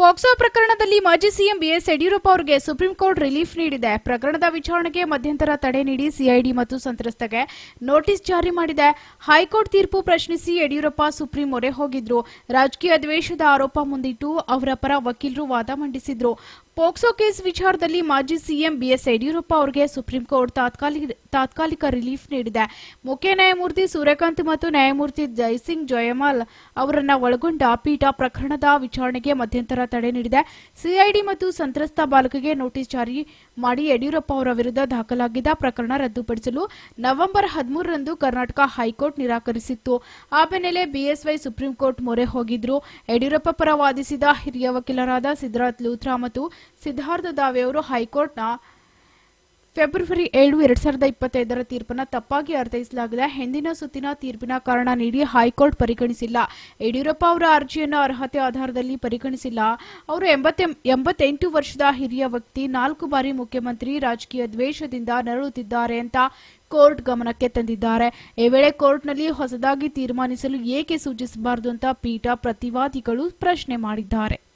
POCSO ಪ್ರಕರಣದಲ್ಲಿ ಮಾಜಿ CM BS Yediyurappa ಅವರಿಗೆ ಸುಪ್ರೀಂ ಕೋರ್ಟ್ ರಿಲೀಫ್ ನೀಡಿದೆ. ಪ್ರಕರಣದ ವಿಚಾರಣೆಗೆ ಮಧ್ಯಂತರ ತಡೆ ನೀಡಿ ಸಿಐಡಿ ಮತ್ತು ಸಂತ್ರಸ್ತಗೆ ನೋಟಿಸ್ ಜಾರಿ ಮಾಡಿದೆ. ಹೈಕೋರ್ಟ್ ತೀರ್ಪು ಪ್ರಶ್ನಿಸಿ ಯಡಿಯೂರಪ್ಪ ಸುಪ್ರೀಂ ಮೊರೆ ಹೋಗಿದ್ರು. ರಾಜಕೀಯ ದ್ವೇಷದ ಆರೋಪ ಮುಂದಿಟ್ಟು ಅವರ ಪರ ವಕೀಲರು ವಾದ ಮಂಡಿಸಿದ್ರು. ಪೋಕ್ಸೋ ಕೇಸ್ ವಿಚಾರದಲ್ಲಿ ಮಾಜಿ ಸಿಎಂ ಬಿಎಸ್ ಯಡಿಯೂರಪ್ಪ ಅವರಿಗೆ ಸುಪ್ರೀಂ ಕೋರ್ಟ್ ತಾತ್ಕಾಲಿಕ ತಾತ್ಕಾಲಿಕ ರಿಲೀಫ್ ನೀಡಿದೆ. ಮುಖ್ಯ ನ್ಯಾಯಮೂರ್ತಿ ಸೂರ್ಯಕಾಂತ್ ಮತ್ತು ನ್ಯಾಯಮೂರ್ತಿ ಜೈಸಿಂಗ್ ಜಯಮಾಲ್ ಅವರನ್ನ ಒಳಗೊಂಡ ಪೀಠ ಪ್ರಕರಣದ ವಿಚಾರಣೆಗೆ ಮಧ್ಯಂತರ ತಡೆ ನೀಡಿದೆ. ಸಿಐಡಿ ಮತ್ತು ಸಂತ್ರಸ್ತ ಬಾಲಕಿಗೆ ನೋಟಿಸ್ ಜಾರಿ ಮಾಡಿ ಯಡಿಯೂರಪ್ಪ ಅವರ ವಿರುದ್ಧ ದಾಖಲಾಗಿದ್ದ ಪ್ರಕರಣ ರದ್ದುಪಡಿಸಲು ನವೆಂಬರ್ ಹದಿಮೂರರಂದು ಕರ್ನಾಟಕ ಹೈಕೋರ್ಟ್ ನಿರಾಕರಿಸಿತ್ತು. ಆ ಬೆನ್ನೆಲೆ ಬಿಎಸ್ವೈ ಸುಪ್ರೀಂ ಕೋರ್ಟ್ ಮೊರೆ ಹೋಗಿದ್ರು. ಯಡಿಯೂರಪ್ಪ ಪರ ವಾದಿಸಿದ ಹಿರಿಯ ವಕೀಲರಾದ ಸಿದ್ಧಾರ್ಥ್ ಲೂಥ್ರಾ ಮತ್ತು ಸಿದ್ಧಾರ್ಥ ದಾವೆ ಅವರು ಹೈಕೋರ್ಟ್ನ ಫೆಬ್ರವರಿ ಏಳು, ಎರಡ್ ಸಾವಿರದ ಇಪ್ಪತ್ತೈದರ ತೀರ್ಪನ್ನು ತಪ್ಪಾಗಿ ಅರ್ಥೈಸಲಾಗಿದೆ ಹಿಂದಿನ ಸುತ್ತಿನ ತೀರ್ಪಿನ ಕಾರಣ ನೀಡಿ ಹೈಕೋರ್ಟ್ ಪರಿಗಣಿಸಿಲ್ಲ. ಯಡಿಯೂರಪ್ಪ ಅವರ ಅರ್ಜಿಯನ್ನು ಅರ್ಹತೆ ಆಧಾರದಲ್ಲಿ ಪರಿಗಣಿಸಿಲ್ಲ. ಅವರು ಎಂಬತ್ತೆ ಎಂಬತ್ತೆಂಟು ವರ್ಷದ ಹಿರಿಯ ವ್ಯಕ್ತಿ, ನಾಲ್ಕು ಬಾರಿ ಮುಖ್ಯಮಂತ್ರಿ, ರಾಜಕೀಯ ದ್ವೇಷದಿಂದ ನರಳುತ್ತಿದ್ದಾರೆ ಅಂತ ಕೋರ್ಟ್ ಗಮನಕ್ಕೆ ತಂದಿದ್ದಾರೆ. ಈ ವೇಳೆ ಕೋರ್ಟ್ನಲ್ಲಿ ಹೊಸದಾಗಿ ತೀರ್ಮಾನಿಸಲು ಏಕೆ ಸೂಚಿಸಬಾರದು ಅಂತ ಪೀಠ ಪ್ರತಿವಾದಿಗಳು ಪ್ರಶ್ನೆ ಮಾಡಿದ್ದಾರೆ.